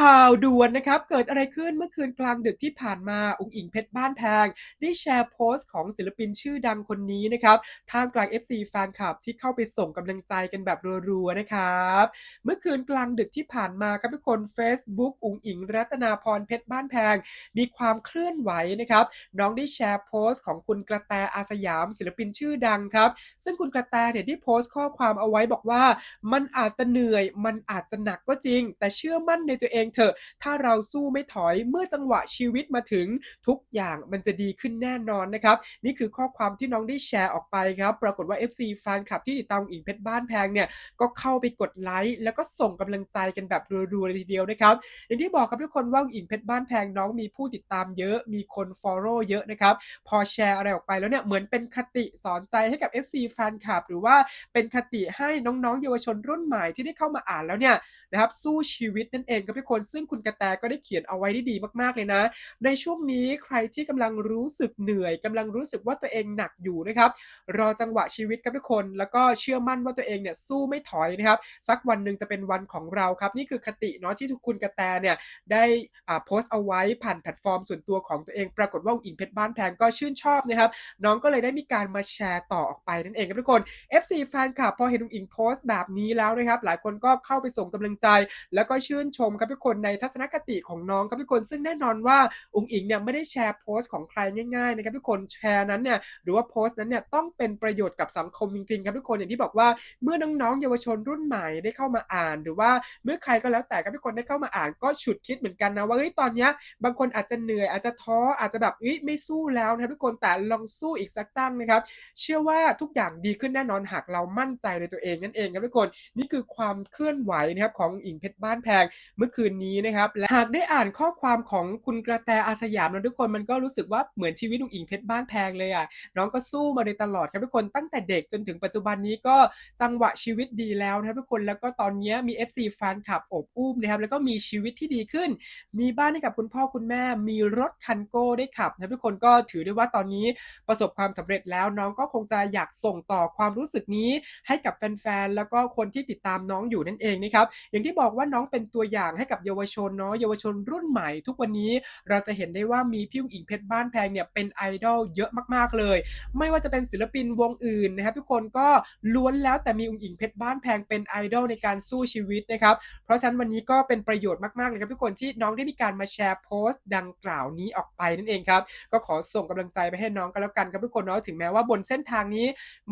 ข่าวด่วนนะครับ เกิดอะไรขึ้นเมื่อคืนกลางดึกที่ผ่านมาอุ๋งอิงเพชรบ้านแพง ได้แชร์โพสต์ของศิลปินชื่อดังคนนี้นะครับท่ามกลาง FC แฟนคลับที่เข้าไปส่งกำลังใจกันแบบรัวๆนะครับ เมื่อคืนกลางดึกที่ผ่านมาครับทุกคน Facebook อุ๋งอิงรัตนาพรเพชรบ้านแพง มีความเคลื่อนไหวนะครับ น้องได้แชร์โพสต์ของคุณกระแตอาสยาม ศิลปินชื่อดังครับ ซึ่งคุณกระแตเนี่ยได้โพสต์ข้อความเอาไว้บอกว่า มันอาจจะเหนื่อย มันอาจจะหนักก็จริง แต่เชื่อมั่นในตัวเองเถอะ ถ้าเราสู้ไม่ถอยเมื่อจังหวะชีวิตมาถึงทุกอย่างมันจะดีขึ้นแน่นอนนะครับ นี่คือข้อความที่น้องได้แชร์ออกไปครับ ปรากฏว่า FC แฟนคลับที่ติดตามอิงเพชรบ้านแพงเนี่ยก็เข้าไปกดไลค์แล้วก็ส่งกำลังใจกันแบบรัวๆเลยทีเดียวนะครับอย่างที่บอกครับทุกคนว่าอิงเพชรบ้านแพงน้องมีผู้ติดตามเยอะมีคน follow เยอะนะครับพอแชร์อะไรออกไปแล้วเนี่ยเหมือนเป็นคติสอนใจให้กับ FC แฟนคลับหรือว่าเป็นคติให้น้องๆ เยาวชนรุ่นใหม่ที่ได้เข้ามาอ่านแล้วเนี่ย นะครับสู้ชีวิตนั่นเองครับทุกคนซึ่งคุณกระแตก็ได้เขียนเอาไว้ได้ดีมากๆเลยนะ ในช่วงนี้ใครที่กำลังรู้สึกเหนื่อยกำลังรู้สึกว่าตัวเองหนักอยู่นะครับรอจังหวะชีวิตครับทุกคน แล้วก็เชื่อมั่นว่าตัวเองเนี่ยสู้ไม่ถอยนะครับสักวันหนึ่งจะเป็นวันของเราครับนี่คือคติเนาะที่ทุกคุณกระแตเนี่ยได้อ่าโพสต์เอาไว้ผ่านแพลตฟอร์มส่วนตัวของตัวเอง ปรากฏว่าอิงเพชรบ้านแพงก็ชื่นชอบนะครับน้องก็เลยได้มีการมาแชร์ต่อออกไปนั่นเองครับทุกคน FC แฟนคลับพอเห็นอิงโพสต์แบบนี้แล้วนะครับหลายคนก็เข้าไปส่งกำลังใจ แล้วก็ชื่นชมครับทุกคนในทัศนคติของน้องครับทุกคน ซึ่งแน่นอนว่าอุ๋งอิงเนี่ยไม่ได้แชร์โพสต์ของใครง่ายๆนะครับทุกคนแชร์นั้นเนี่ยหรือว่าโพสต์นั้นเนี่ยต้องเป็นประโยชน์กับสังคมจริงๆครับทุกคนอย่างที่บอกว่าเมื่อน้องๆเยาวชนรุ่นใหม่ได้เข้ามาอ่าน หรือว่าเมื่อใครก็แล้วแต่ครับทุกคนได้เข้ามาอ่าน ก็ฉุดคิดเหมือนกันนะว่าเฮ้ยตอนเนี้ยบางคนอาจจะเหนื่อยอาจจะท้ออาจจะแบบเฮ้ยไม่สู้แล้วนะครับทุกคนแต่ลองสู้อีกสักตั้งนะครับเชื่อว่าทุกอย่างดีขึ้นแน่นอนหากเรามั่นใจในตัวเองนั่นเองครับทุกคนนี่คือความเคลื่อนไหวนะครับของอิงเพชรบ้านแพงเมื่อคืนนี้นะครับและหากได้อ่านข้อความของคุณกระแตอาสยามนะทุกคนมันก็รู้สึกว่าเหมือนชีวิตของอิงเพชรบ้านแพงเลยอะน้องก็สู้มาโดยตลอดครับทุกคนตั้งแต่เด็กจนถึงปัจจุบันนี้ก็จังหวะชีวิตดีแล้วนะครับทุกคนแล้วก็ตอนนี้มี FC แฟนคลับอบอุ้มนะครับแล้วก็มีชีวิตที่ดีขึ้น มีบ้านให้กับคุณพ่อคุณแม่ มีรถคันโก้ได้ขับนะทุกคนก็ถือได้ว่าตอนนี้ประสบความสำเร็จแล้วน้องก็คงจะอยากส่งต่อความรู้สึกนี้ให้กับแฟนๆแล้วก็คนที่ติดตามน้องอยู่นั่นเองนะครับอย่างที่บอกว่าน้องเป็นตัวอย่างให้กับเยาวชนเนาะเยาวชนรุ่นใหม่ ทุกวันนี้เราจะเห็นได้ว่ามีพี่อุ๋งอิงเพชรบ้านแพงเนี่ยเป็นไอดอลเยอะมากๆเลย ไม่ว่าจะเป็นศิลปินวงอื่นนะครับทุกคนก็ล้วนแล้วแต่มีอุ๋งอิงเพชรบ้านแพงเป็นไอดอลในการสู้ชีวิตนะครับเพราะฉะนั้นวันนี้ก็เป็นประโยชน์มากๆเลยครับทุกคนที่น้องได้มีการมาแชร์โพสต์ดังกล่าวนี้ออกไปนั่นเองครับก็ขอส่งกำลังใจไปให้น้องกันแล้วกันครับทุกคนเนาะถึงแม้ว่าบนเส้นทางนี้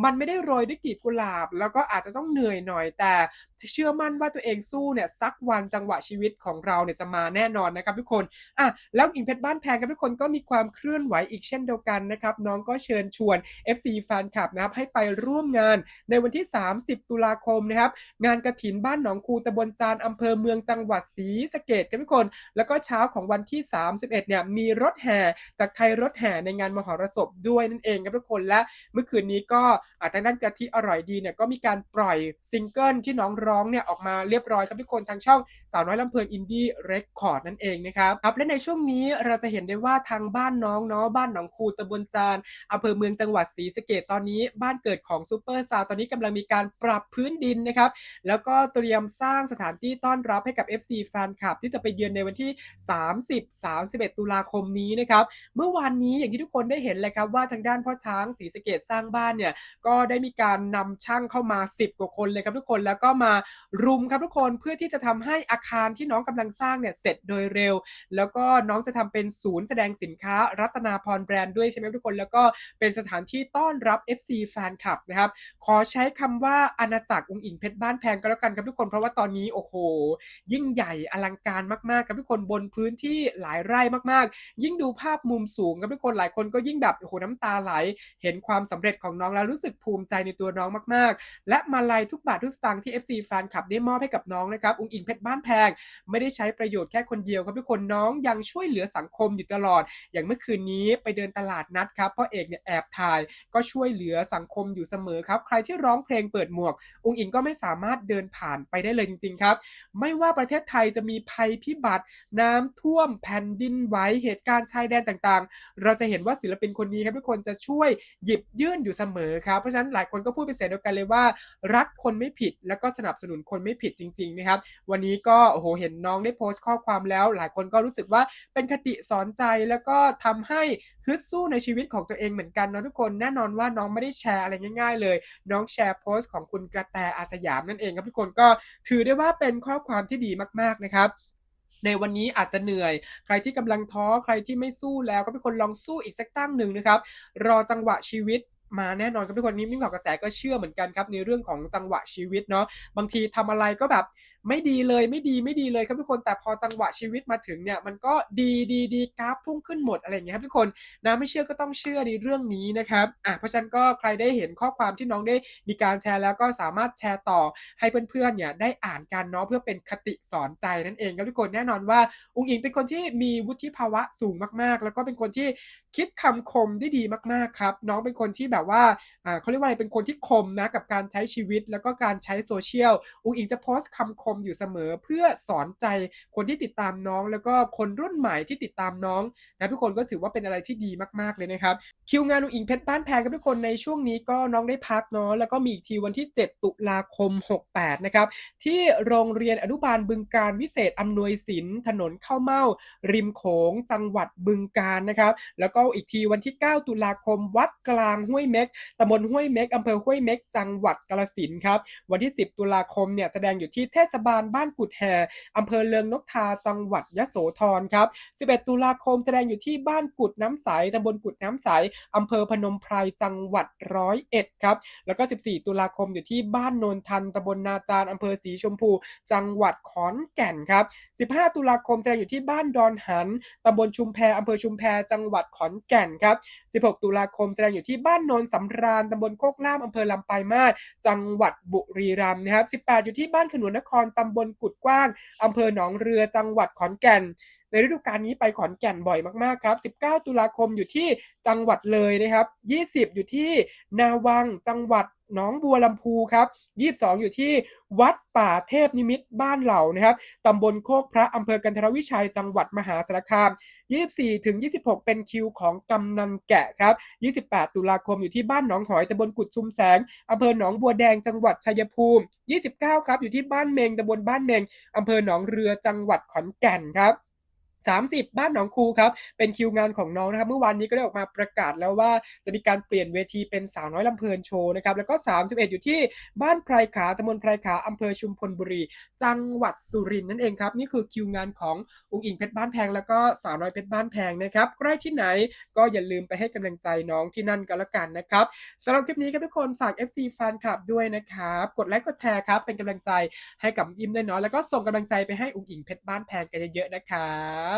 มันไม่ได้โรยด้วยกลีบกุหลาบ แล้วก็อาจจะต้องเหนื่อยหน่อยแต่เชื่อมั่นว่าตัวเองสู้เนี่ยสักวันจังหวะชีวิตของเราเนี่ยจะมาแน่นอนนะครับทุกคนอะแล้วอิงเพชรบ้านแพงครับทุกคนก็มีความเคลื่อนไหวอีกเช่นเดียวกันนะครับน้องก็เชิญชวน FC แฟนคลับนะครับให้ไปร่วมงานในวันที่ 30 ตุลาคมนะครับงานกระถินบ้านหนองคูตำบลจานอำเภอเมืองจังหวัดศรีสะเกดครับทุกคน แล้วก็เช้าของวันที่ 31เนี่ยมีรถแห่จากไทยรถแห่ในงานมหรสพด้วยนั่นเองครับทุกคนและเมื่อคืนนี้ก็อาทางด้านกะทิอร่อยดีเนี่ยก็มีการปล่อยซิงเกิลที่น้องร้องเนี่ยออกมาเรียบร้อยครับทุกคนทางช่องสาวน้อยลำเพลินอินดี้เรคคอร์ดนั่นเองนะครับครับและในช่วงนี้เราจะเห็นได้ว่าทางบ้านน้องเนาะบ้านหนองคูตำบลจานอำเภอเมืองจังหวัดศรีสะเกดตอนนี้บ้านเกิดของซูเปอร์สตาร์ตอนนี้กำลังมีการปรับพื้นดินนะครับแล้วก็เตรียมสร้างสถานที่ต้อนรับให้กับ FC แฟนคลับที่จะไปเยือนในวันที่ 30 31 ตุลาคมนี้นะครับเมื่อวานนี้อย่างที่ทุกคนได้เห็นเลยครับว่าทางด้านพ่อช้างศรีสะเกดสร้างบ้านเนี่ยก็ได้มีการนำช่างเข้ามา 10 กว่าคนเลยครับทุกคนแล้วก็มารุมครับทุกคนเพื่อที่จะทำให้อาคารที่น้องกำลังสร้างเนี่ยเสร็จโดยเร็ว แล้วก็น้องจะทำเป็นศูนย์แสดงสินค้ารัตนาพรแบรนด์ด้วยใช่ไหมทุกคน แล้วก็เป็นสถานที่ต้อนรับ FC แฟนคลับนะครับ ขอใช้คำว่าอาณาจักรองค์อิงเพชรบ้านแพงก็แล้วกันครับทุกคนเพราะว่าตอนนี้โอ้โห ยิ่งใหญ่อลังการมากๆครับทุกคนบนพื้นที่หลายไร่มากๆ ยิ่งดูภาพมุมสูงครับทุกคนหลายคนก็ยิ่งแบบโอ้โหน้ำตาไหล เห็นความสำเร็จของน้องแล้วรู้สึกภูมิใจในตัวน้องมาก ๆ และมาลัยทุกบาททุกสตางค์ที่ FC แฟนคลับได้มอบให้กับน้องนะครับองค์อิงเพชรบ้านแพง ไม่ได้ใช้ประโยชน์แค่คนเดียวครับทุกคนน้องยังช่วยเหลือสังคมอยู่ตลอด อย่างเมื่อคืนนี้ไปเดินตลาดนัดครับพ่อเอกเนี่ยแอบถ่าย ก็ช่วยเหลือสังคมอยู่เสมอครับ ใครที่ร้องเพลงเปิดหมวกองค์อิงก็ไม่สามารถเดินผ่านไปได้เลยจริง ๆ ครับ ไม่ว่าประเทศไทยจะมีภัยพิบัติ น้ำท่วมแผ่นดินไหวเหตุการณ์ชายแดนต่างๆ เราจะเห็นว่าศิลปินคนนี้ครับทุกคนจะช่วยหยิบยื่นอยู่เสมอครับเพราะฉะนั้นหลายคนก็พูดเป็นเสียงเดียวกันเลยว่า รักคนไม่ผิดแล้วก็สนับสนุนคนไม่ผิดจริงๆงนะครับ วันนี้ก็โอ้โหเห็นน้องได้โพสต์ข้อความแล้ว หลายคนก็รู้สึกว่าเป็นคติสอนใจแล้วก็ทำให้ฮึดสู้ในชีวิตของตัวเองเหมือนกันเนาะทุกคนแน่นอนว่าน้องไม่ได้แชร์อะไรง่าย ๆ เลย น้องแชร์โพสต์ของคุณกระแตอาสยามนั่นเองครับทุกคนก็ถือได้ว่าเป็นข้อความที่ดีมากๆนะครับในวันนี้อาจจะเหนื่อย ใครที่กำลังท้อใครที่ไม่สู้แล้วก็เป็นคนลองสู้อีกสักตั้งหนึ่งนะครับ รอจังหวะชีวิต มาแน่นอนครับทุกคนนี้มิ่งขอกระแสก็เชื่อเหมือนกันครับในเรื่องของจังหวะชีวิตเนาะบางทีทำอะไรก็แบบไม่ดีเลยไม่ดีไม่ดีเลยครับทุกคนแต่พอจังหวะชีวิตมาถึงเนี่ยมันก็ดีดีดีกราฟพุ่งขึ้นหมดอะไรอย่างเงี้ยครับทุกคนนะไม่เชื่อก็ต้องเชื่อในเรื่องนี้นะครับอะเพราะฉะนั้นก็ใครได้เห็นข้อความที่น้องได้มีการแชร์แล้วก็สามารถแชร์ต่อให้เพื่อนๆเนี่ยได้อ่านกันเนาะเพื่อเป็นคติสอนใจนั่นเองครับทุกคนแน่นอนว่า อุ้งอิงเป็นคนที่มีวุฒิภาวะสูงมากๆ แล้วก็เป็นคนที่ คิดคำคมได้ดีมากๆครับ น้องเป็นคนที่แบบว่าเขาเรียกว่าอะไรเป็นคนที่คมนะกับการใช้ชีวิตแล้วก็การใช้โซเชียลอุ้งอิงจะโพสต์คำคมอยู่เสมอ เพื่อสอนใจคนที่ติดตามน้อง แล้วก็คนรุ่นใหม่ที่ติดตามน้องนะทุกคนก็ถือว่าเป็นอะไรที่ดีมากๆเลยนะครับคิวงานอุ้งอิงเพชรบ้านแพงครับทุกคนในช่วงนี้ก็น้องได้พักเนาะแล้วก็มีอีกทีวันที่ 7 ตุลาคม 68 นะครับ ที่โรงเรียนอนุบาลบึงการวิเศษอำนวยสินถนนข้าวเม่าริมโขงจังหวัดบึงการนะครับ แล้วก็อีกทีวันที่ 9 ตุลาคม วัดกลางห้วยเม็กตำบลห้วยเม็กอำเภอห้วยเม็กจังหวัดกาฬสินครับ วันที่ 10 ตุลาคมเนี่ยแสดงอยู่ที่เทศบาลบ้านกุดแห่อำเภอเลืองนกทาจังหวัดยะโสธรครับ 11 ตุลาคมแสดงอยู่ที่บ้านกุดน้ำใสตำบลกุดน้ำใสอำเภอพนมไพรจังหวัดร้อยเอ็ดครับ แล้วก็ 14 ตุลาคมอยู่ที่บ้านโนนทันตำบลนาจารอำเภอศรีชมพู จังหวัดขอนแก่นครับ 15 ตุลาคมแสดงอยู่ที่บ้านดอนหันตำบลชุมแพอำเภอชุมแพจังหวัดขอนอนแก่นครับ 16 ตุลาคมแสดงอยู่ที่บ้านโนนสำราญตำบลโคกล่ามอำเภอลำปลายมาศจังหวัดบุรีรัมย์นะครับ 18 อยู่ที่บ้านขนุนนครตำบลกุดกว้างอำเภอหนองเรือจังหวัดขอนแก่นในฤดูกาลนี้ไปขอนแก่นบ่อยมากๆครับ 19 ตุลาคมอยู่ที่จังหวัดเลยนะครับ 20 อยู่ที่นาวังจังหวัด หนองบัวลำพูครับ 22 อยู่ที่วัดป่าเทพนิมิตบ้านเหล่านะครับตำบลโคกพระอำเภอกันทรวิชัยจังหวัดมหาสารคาม 24 ถึง 26 เป็นคิวของกำนันแกะครับ 28 ตุลาคมอยู่ที่บ้านหนองหอยตำบลกุดชุมแสงอำเภอหนองบัวแดงจังหวัดชัยภูมิ 29 ครับอยู่ที่บ้านเมงตำบลบ้านเมงอำเภอหนองเรือจังหวัดขอนแก่นครับ 30 บ้านหนองคูครับ เป็นคิวงานของน้องนะครับ เมื่อวานนี้ก็ได้ออกมาประกาศแล้วว่าจะมีการเปลี่ยนเวทีเป็นสาวน้อยลำเพลินโชว์นะครับ แล้วก็ 31 อยู่ที่บ้านไพรขาตำบลไพรขาอำเภอชุมพลบุรี จังหวัดสุรินทร์นั่นเองครับ นี่คือคิวงานของอุ้งอิงเพชรบ้านแพง แล้วก็สาวน้อยเพชรบ้านแพงนะครับใกล้ที่ไหนก็อย่าลืมไปให้กำลังใจน้องที่นั่นกันละกันนะครับสำหรับคลิปนี้ครับทุกคนฝาก FC แฟนคลับด้วยนะครับกดไลค์กดแชร์ครับเป็นกำลังใจให้กับอิมด้วยเนาะแล้วก็ส่งกำลังใจไปให้อุ้งอิงเพชรบ้านแพงกันเยอะๆนะครับ